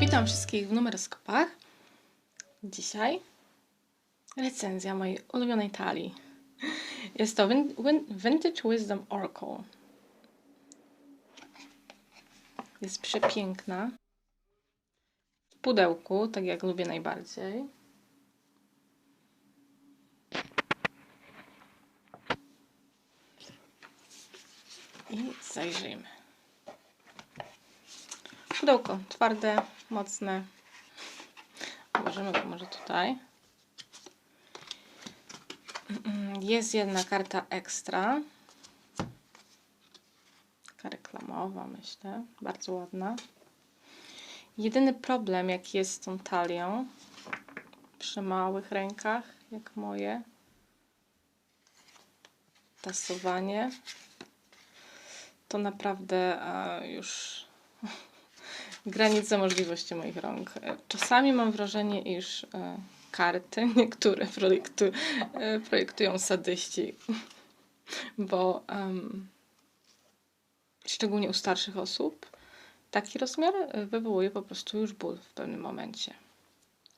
Witam wszystkich w numeroskopach. Dzisiaj recenzja mojej ulubionej talii. Jest to Vintage Wisdom Oracle. Jest przepiękna. W pudełku, tak jak lubię najbardziej. I zajrzyjmy. Pudełko twarde, mocne. Włożymy go może tutaj. Jest jedna karta ekstra. Taka reklamowa, myślę. Bardzo ładna. Jedyny problem, jaki jest z tą talią, przy małych rękach, jak moje, tasowanie, to naprawdę a, już granice możliwości moich rąk. E, Czasami mam wrażenie, iż e, karty niektóre projektu, e, projektują sadyści, bo em, szczególnie u starszych osób taki rozmiar wywołuje po prostu już ból w pewnym momencie.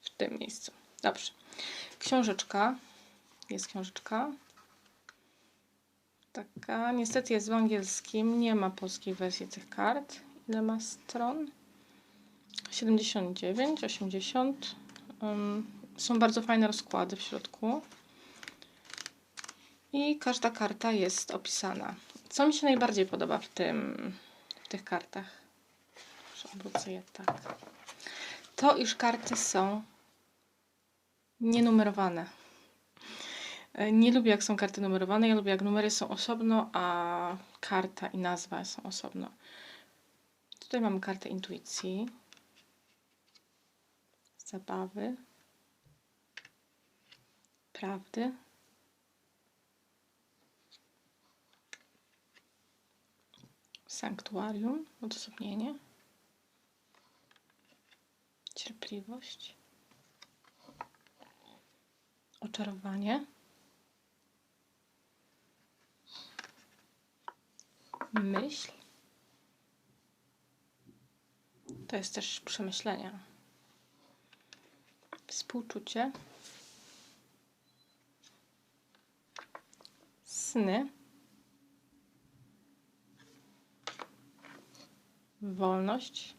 W tym miejscu. Dobrze. Książeczka. Jest książeczka. Taka, niestety jest w angielskim, nie ma polskiej wersji tych kart. Ile ma stron? 79, 80. Ym, są bardzo fajne rozkłady w środku. I każda karta jest opisana. Co mi się najbardziej podoba w tym, w tych kartach? Obrócę je tak. To, iż karty są nienumerowane. E, Nie lubię, jak są karty numerowane. Ja lubię, jak numery są osobno, a karta i nazwa są osobno. Tutaj mamy kartę intuicji, zabawy, prawdy, sanktuarium, odosobnienie, cierpliwość, oczarowanie, myśl. To jest też przemyślenia. Współczucie. Sny. Wolność.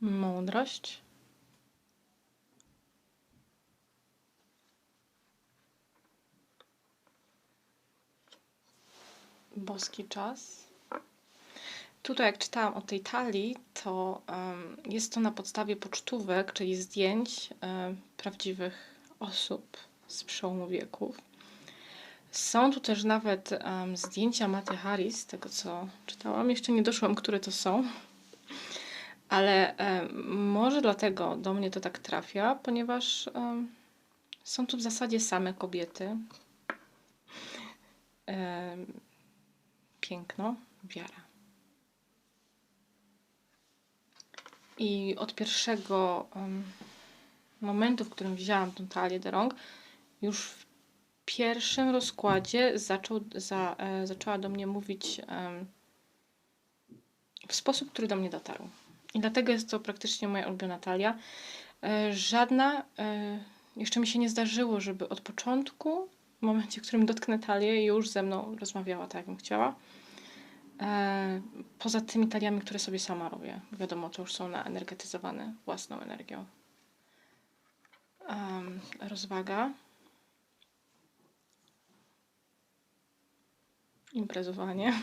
Mądrość. Boski czas. Tutaj, jak czytałam o tej talii, to jest to na podstawie pocztówek, czyli zdjęć prawdziwych osób z przełomu wieków. Są tu też nawet zdjęcia Maty Harris, z tego co czytałam. Jeszcze nie doszłam, które to są. Ale może dlatego do mnie to tak trafia, ponieważ są tu w zasadzie same kobiety. Piękno, wiara. I od pierwszego em, momentu, w którym wzięłam tą talię do rąk, już w pierwszym rozkładzie zaczął, za, e, zaczęła do mnie mówić em, w sposób, który do mnie dotarł. I dlatego jest to praktycznie moja ulubiona talia. E, żadna, e, jeszcze mi się nie zdarzyło, żeby od początku, w momencie, w którym dotknę talię, już ze mną rozmawiała tak, jakbym chciała. E, poza tymi taliami, które sobie sama robię. Wiadomo, to już są naenergetyzowane własną energią. Em, rozwaga. Imprezowanie.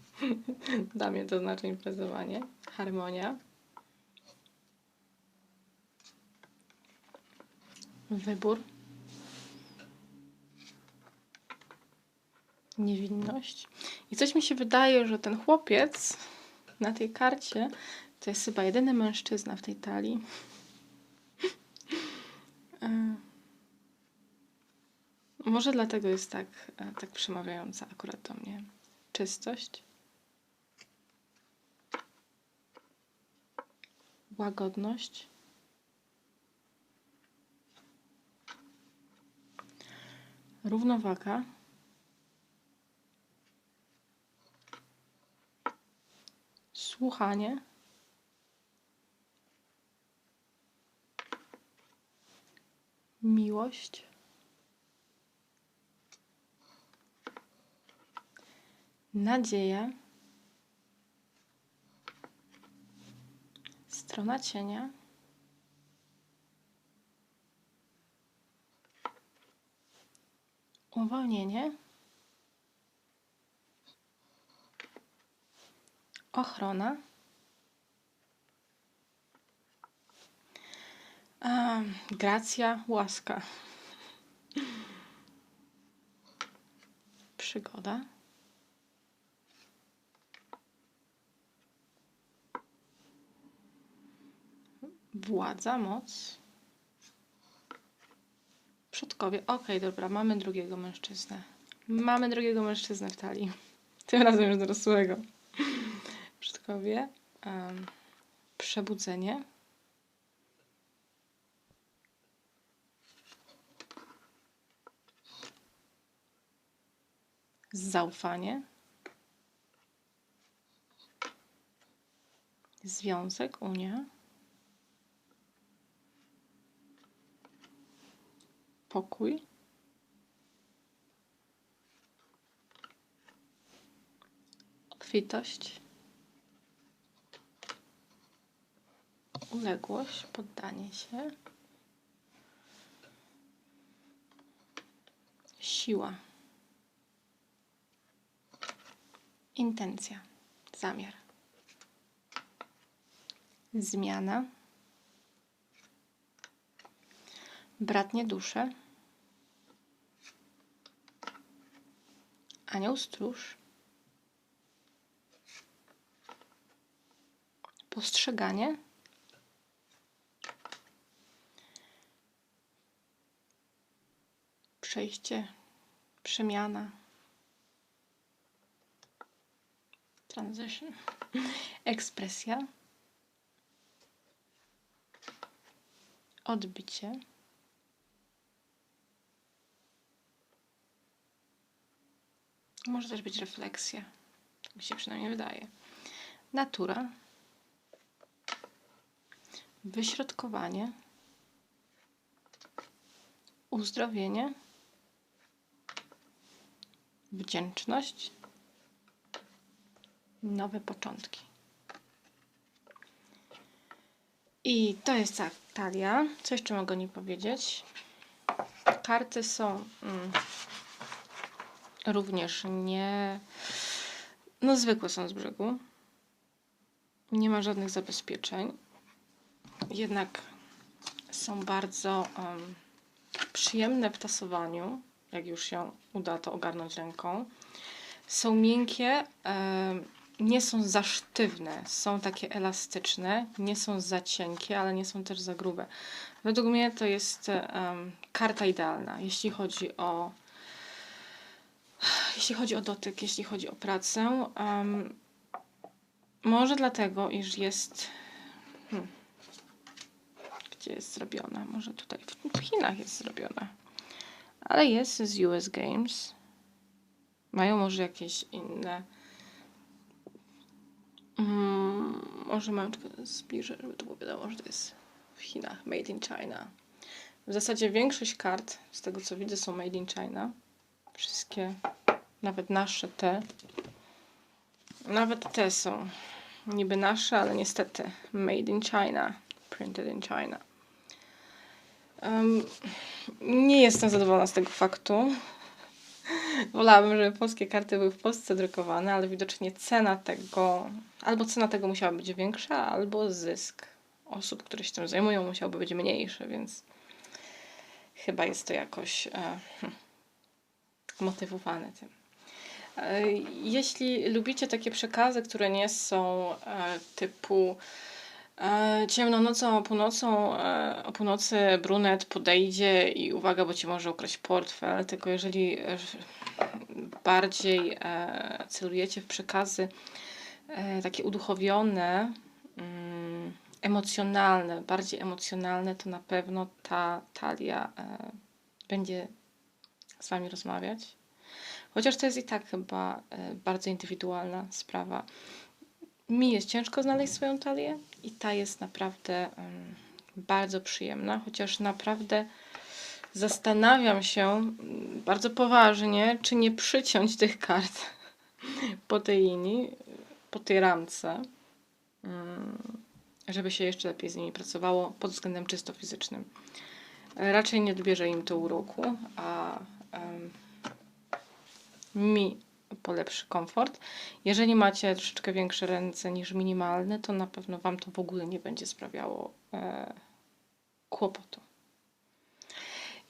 Dla mnie to znaczy imprezowanie. Harmonia. Wybór. Niewinność. I coś mi się wydaje, że ten chłopiec na tej karcie to jest chyba jedyny mężczyzna w tej talii. E, Może dlatego jest tak, e, tak przemawiająca akurat do mnie. Czystość. Łagodność. Równowaga. Słuchanie, miłość, nadzieja, strona cienia, uwolnienie, ochrona, a, gracja, łaska, przygoda, władza, moc, przodkowie. Okej, dobra, mamy drugiego mężczyznę. Mamy drugiego mężczyznę w talii. Tym razem już dorosłego. Przodkowie. em, przebudzenie. Zaufanie. Związek, Unia. Pokój. Obfitość. Uległość, poddanie się. Siła. Intencja, zamiar. Zmiana. Bratnie dusze. Anioł stróż. Postrzeganie. Przejście, przemiana. Transition. Ekspresja. Odbicie. Może też być refleksja. Tak mi się przynajmniej wydaje. Natura. Wyśrodkowanie. Uzdrowienie. Wdzięczność. Nowe początki. I to jest ta talia. Co jeszcze mogę o niej powiedzieć? Karty są mm, również nie. No, zwykłe są z brzegu. Nie ma żadnych zabezpieczeń. Jednak są bardzo em, przyjemne w tasowaniu, jak już się uda to ogarnąć ręką. Są miękkie, em, nie są za sztywne, są takie elastyczne, nie są za cienkie, ale nie są też za grube. Według mnie to jest em, karta idealna, jeśli chodzi o jeśli chodzi o dotyk, jeśli chodzi o pracę. może dlatego, iż jest. Hmm, gdzie jest zrobiona? Może tutaj w Chinach jest zrobiona. Ale jest z US Games. Mają może jakieś inne. Mm, może mam tylko zbliżę, żeby to było wiadomo, że to jest w Chinach. Made in China. W zasadzie większość kart, z tego co widzę, są made in China. Wszystkie, nawet nasze te. Nawet te są niby nasze, ale niestety made in China. Printed in China. Em, nie jestem zadowolona z tego faktu. Wolałabym, żeby polskie karty były w Polsce drukowane, ale widocznie cena tego, albo cena tego musiała być większa, albo zysk osób, które się tym zajmują, musiałby być mniejszy, więc chyba jest to jakoś e, hm, motywowane tym. E, Jeśli lubicie takie przekazy, które nie są e, typu e, ciemną nocą, o północą, e, o północy brunet podejdzie i uwaga, bo ci może ukraść portfel, tylko jeżeli e, bardziej celujecie w przekazy takie uduchowione, mm, emocjonalne, bardziej emocjonalne, to na pewno ta talia będzie z Wami rozmawiać. Chociaż to jest i tak chyba bardzo indywidualna sprawa. Mi jest ciężko znaleźć swoją talię i ta jest naprawdę em, bardzo przyjemna, chociaż naprawdę zastanawiam się bardzo poważnie, czy nie przyciąć tych kart po tej linii, po tej ramce, żeby się jeszcze lepiej z nimi pracowało pod względem czysto fizycznym. Raczej nie odbierze im to uroku, a em, mi polepszy komfort. Jeżeli macie troszeczkę większe ręce niż minimalne, to na pewno Wam to w ogóle nie będzie sprawiało e, kłopotu.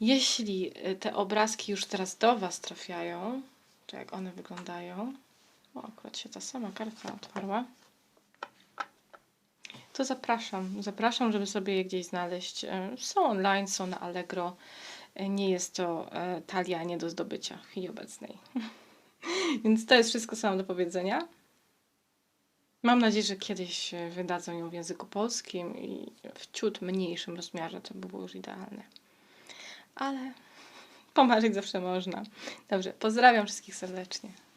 Jeśli e, te obrazki już teraz do Was trafiają, to jak one wyglądają, o, akurat się ta sama karta otwarła, to zapraszam. Zapraszam, żeby sobie je gdzieś znaleźć. E, Są online, są na Allegro. E, Nie jest to talia nie do zdobycia w chwili obecnej. Więc to jest wszystko, co mam do powiedzenia. Mam nadzieję, że kiedyś wydadzą ją w języku polskim i w ciut mniejszym rozmiarze. To by było już idealne. Ale pomarzyć zawsze można. Dobrze, pozdrawiam wszystkich serdecznie.